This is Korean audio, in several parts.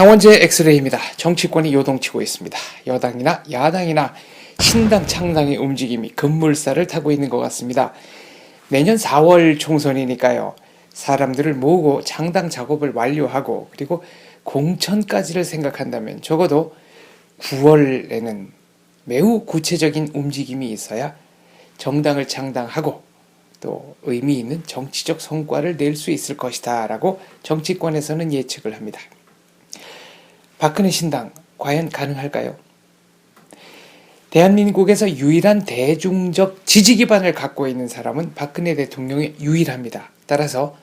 장원재 엑스레이입니다. 정치권이 요동치고 있습니다. 여당이나 야당이나 신당 창당의 움직임이 급물살을 타고 있는 것 같습니다. 내년 4월 총선이니까요. 사람들을 모으고 장당 작업을 완료하고 그리고 공천까지를 생각한다면 적어도 9월에는 매우 구체적인 움직임이 있어야 정당을 창당하고 또 의미 있는 정치적 성과를 낼 수 있을 것이다 라고 정치권에서는 예측을 합니다. 박근혜 신당 과연 가능할까요? 대한민국에서 유일한 대중적 지지 기반을 갖고 있는 사람은 박근혜 대통령이 유일합니다. 따라서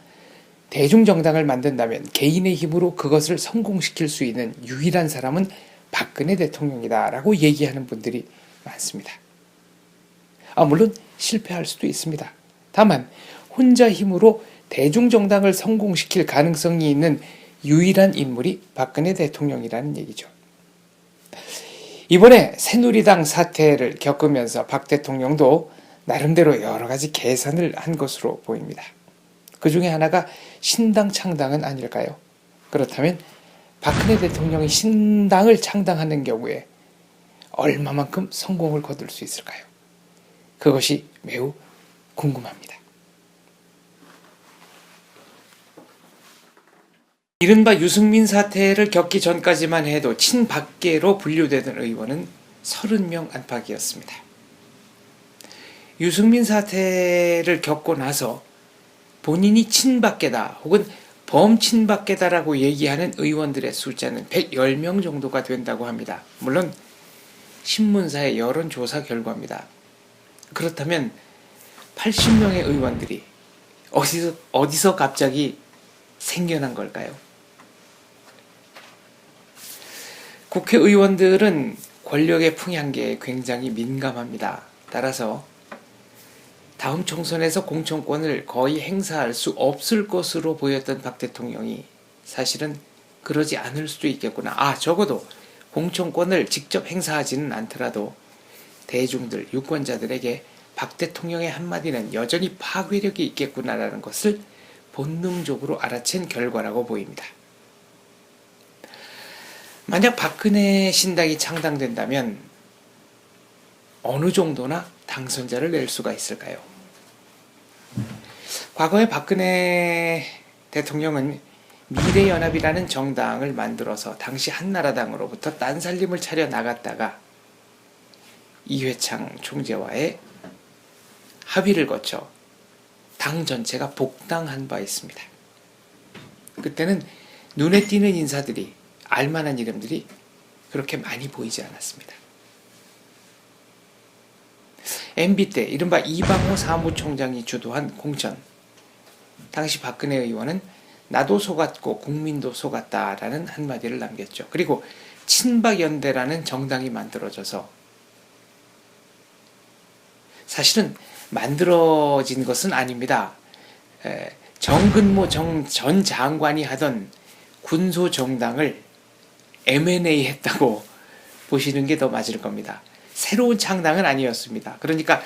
대중정당을 만든다면 개인의 힘으로 그것을 성공시킬 수 있는 유일한 사람은 박근혜 대통령이다 라고 얘기하는 분들이 많습니다. 아, 물론 실패할 수도 있습니다. 다만 혼자 힘으로 대중정당을 성공시킬 가능성이 있는 유일한 인물이 박근혜 대통령이라는 얘기죠. 이번에 새누리당 사태를 겪으면서 박 대통령도 나름대로 여러 가지 계산을 한 것으로 보입니다. 그 중에 하나가 신당 창당은 아닐까요? 그렇다면 박근혜 대통령이 신당을 창당하는 경우에 얼마만큼 성공을 거둘 수 있을까요? 그것이 매우 궁금합니다. 이른바 유승민 사태를 겪기 전까지만 해도 친박계로 분류되던 의원은 30명 안팎이었습니다. 유승민 사태를 겪고 나서 본인이 친박계다 혹은 범친박계다라고 얘기하는 의원들의 숫자는 110명 정도가 된다고 합니다. 물론 신문사의 여론조사 결과입니다. 그렇다면 80명의 의원들이 어디서, 어디서 갑자기 생겨난 걸까요? 국회의원들은 권력의 풍향계에 굉장히 민감합니다. 따라서 다음 총선에서 공천권을 거의 행사할 수 없을 것으로 보였던 박 대통령이 사실은 그러지 않을 수도 있겠구나. 아, 적어도 공천권을 직접 행사하지는 않더라도 대중들, 유권자들에게 박 대통령의 한마디는 여전히 파괴력이 있겠구나라는 것을 본능적으로 알아챈 결과라고 보입니다. 만약 박근혜 신당이 창당된다면 어느 정도나 당선자를 낼 수가 있을까요? 과거에 박근혜 대통령은 미래연합이라는 정당을 만들어서 당시 한나라당으로부터 딴살림을 차려 나갔다가 이회창 총재와의 합의를 거쳐 당 전체가 복당한 바 있습니다. 그때는 눈에 띄는 인사들이 알만한 이름들이 그렇게 많이 보이지 않았습니다. MB 때 이른바 이방호 사무총장이 주도한 공천. 당시 박근혜 의원은 나도 속았고 국민도 속았다라는 한마디를 남겼죠. 그리고 친박연대라는 정당이 만들어져서 사실은 만들어진 것은 아닙니다. 정근모 정, 전 장관이 하던 군소 정당을 M&A 했다고 보시는 게 더 맞을 겁니다. 새로운 창당은 아니었습니다. 그러니까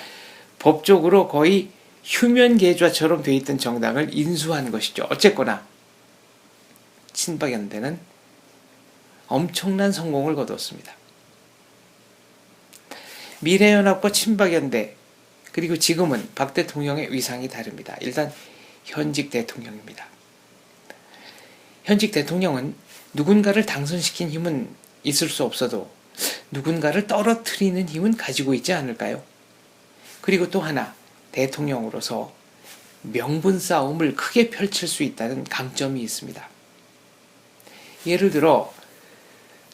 법적으로 거의 휴면 계좌처럼 돼 있던 정당을 인수한 것이죠. 어쨌거나 친박 연대는 엄청난 성공을 거뒀습니다. 미래연합과 친박 연대 그리고 지금은 박 대통령의 위상이 다릅니다. 일단 현직 대통령입니다. 현직 대통령은 누군가를 당선시킨 힘은 있을 수 없어도 누군가를 떨어뜨리는 힘은 가지고 있지 않을까요? 그리고 또 하나, 대통령으로서 명분 싸움을 크게 펼칠 수 있다는 강점이 있습니다. 예를 들어,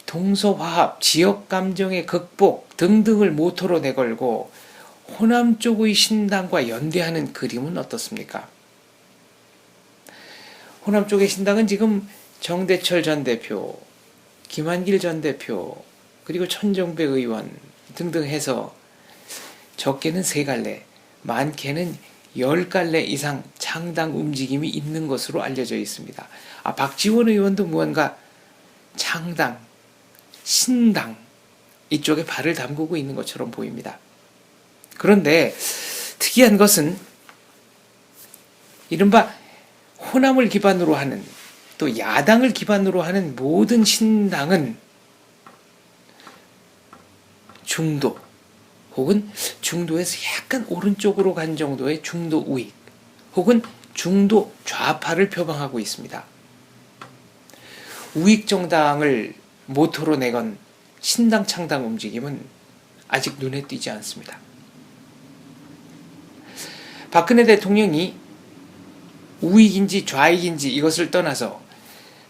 동서화합, 지역 감정의 극복 등등을 모토로 내걸고 호남 쪽의 신당과 연대하는 그림은 어떻습니까? 호남 쪽의 신당은 지금 정대철 전 대표, 김한길 전 대표, 그리고 천정배 의원 등등 해서 적게는 세 갈래, 많게는 열 갈래 이상 창당 움직임이 있는 것으로 알려져 있습니다. 아, 박지원 의원도 무언가 창당, 신당 이쪽에 발을 담그고 있는 것처럼 보입니다. 그런데 특이한 것은 이른바 호남을 기반으로 하는 또 야당을 기반으로 하는 모든 신당은 중도 혹은 중도에서 약간 오른쪽으로 간 정도의 중도 우익 혹은 중도 좌파를 표방하고 있습니다. 우익 정당을 모토로 내건 신당 창당 움직임은 아직 눈에 띄지 않습니다. 박근혜 대통령이 우익인지 좌익인지 이것을 떠나서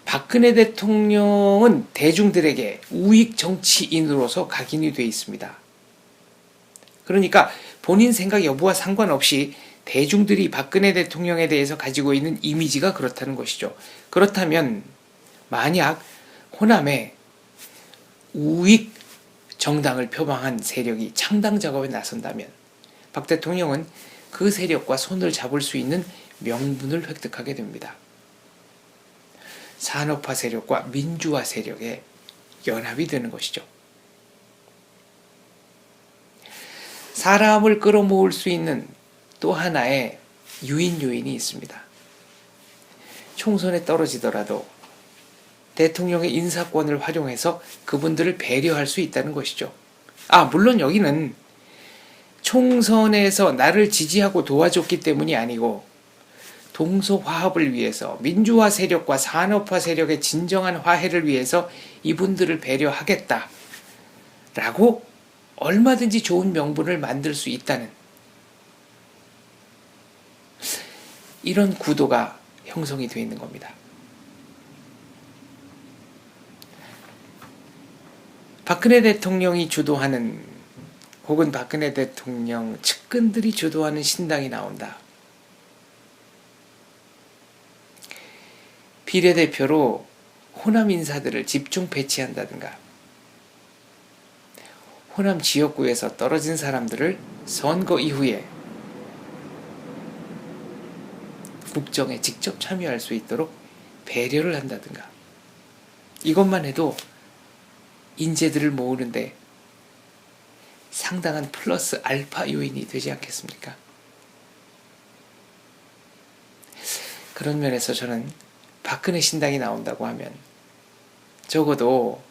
박근혜 대통령은 대중들에게 우익 정치인으로서 각인이 되어 있습니다. 그러니까 본인 생각 여부와 상관없이 대중들이 박근혜 대통령에 대해서 가지고 있는 이미지가 그렇다는 것이죠. 그렇다면 만약 호남에 우익 정당을 표방한 세력이 창당 작업에 나선다면 박 대통령은 그 세력과 손을 잡을 수 있는 명분을 획득하게 됩니다. 산업화 세력과 민주화 세력의 연합이 되는 것이죠. 사람을 끌어모을 수 있는 또 하나의 유인 요인이 있습니다. 총선에 떨어지더라도 대통령의 인사권을 활용해서 그분들을 배려할 수 있다는 것이죠. 아, 물론 여기는 총선에서 나를 지지하고 도와줬기 때문이 아니고 동서화합을 위해서 민주화 세력과 산업화 세력의 진정한 화해를 위해서 이분들을 배려하겠다. 라고 얼마든지 좋은 명분을 만들 수 있다는 이런 구도가 형성이 되어 있는 겁니다. 박근혜 대통령이 주도하는 혹은 박근혜 대통령 측근들이 주도하는 신당이 나온다. 비례대표로 호남 인사들을 집중 배치한다든가 호남 지역구에서 떨어진 사람들을 선거 이후에 국정에 직접 참여할 수 있도록 배려를 한다든가 이것만 해도 인재들을 모으는데 상당한 플러스 알파 요인이 되지 않겠습니까? 그런 면에서 저는 박근혜 신당이 나온다고 하면 적어도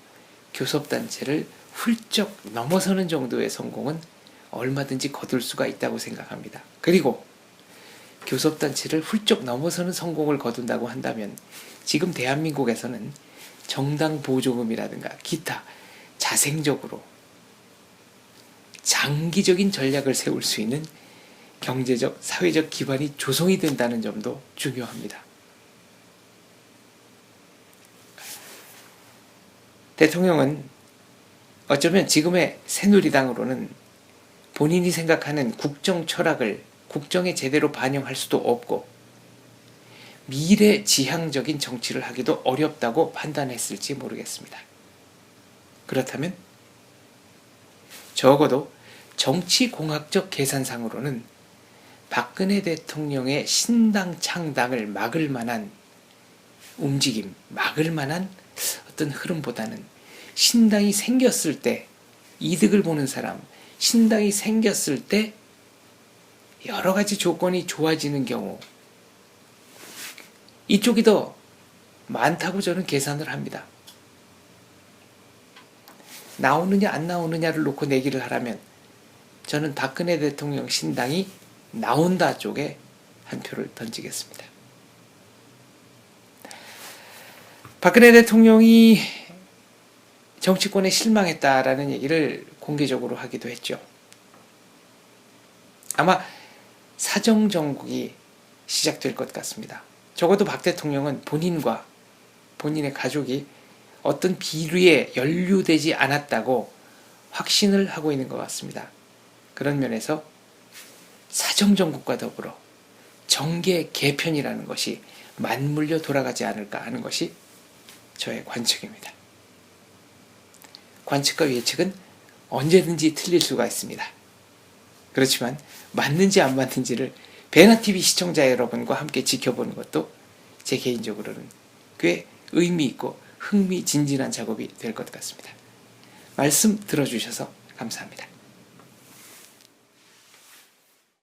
교섭단체를 훌쩍 넘어서는 정도의 성공은 얼마든지 거둘 수가 있다고 생각합니다. 그리고 교섭단체를 훌쩍 넘어서는 성공을 거둔다고 한다면 지금 대한민국에서는 정당 보조금이라든가 기타 자생적으로 장기적인 전략을 세울 수 있는 경제적, 사회적 기반이 조성이 된다는 점도 중요합니다. 대통령은 어쩌면 지금의 새누리당으로는 본인이 생각하는 국정 철학을 국정에 제대로 반영할 수도 없고 미래 지향적인 정치를 하기도 어렵다고 판단했을지 모르겠습니다. 그렇다면 적어도 정치공학적 계산상으로는 박근혜 대통령의 신당 창당을 막을 만한 움직임, 막을 만한 어떤 흐름보다는 신당이 생겼을 때 이득을 보는 사람, 신당이 생겼을 때 여러 가지 조건이 좋아지는 경우 이쪽이 더 많다고 저는 계산을 합니다. 나오느냐 안 나오느냐를 놓고 내기를 하라면 저는 박근혜 대통령 신당이 나온다 쪽에 한 표를 던지겠습니다. 박근혜 대통령이 정치권에 실망했다라는 얘기를 공개적으로 하기도 했죠. 아마 사정정국이 시작될 것 같습니다. 적어도 박 대통령은 본인과 본인의 가족이 어떤 비리에 연루되지 않았다고 확신을 하고 있는 것 같습니다. 그런 면에서 사정정국과 더불어 정계 개편이라는 것이 맞물려 돌아가지 않을까 하는 것이 저의 관측입니다. 관측과 예측은 언제든지 틀릴 수가 있습니다. 그렇지만 맞는지 안 맞는지를 베나TV 시청자 여러분과 함께 지켜보는 것도 제 개인적으로는 꽤 의미 있고 흥미진진한 작업이 될 것 같습니다. 말씀 들어주셔서 감사합니다.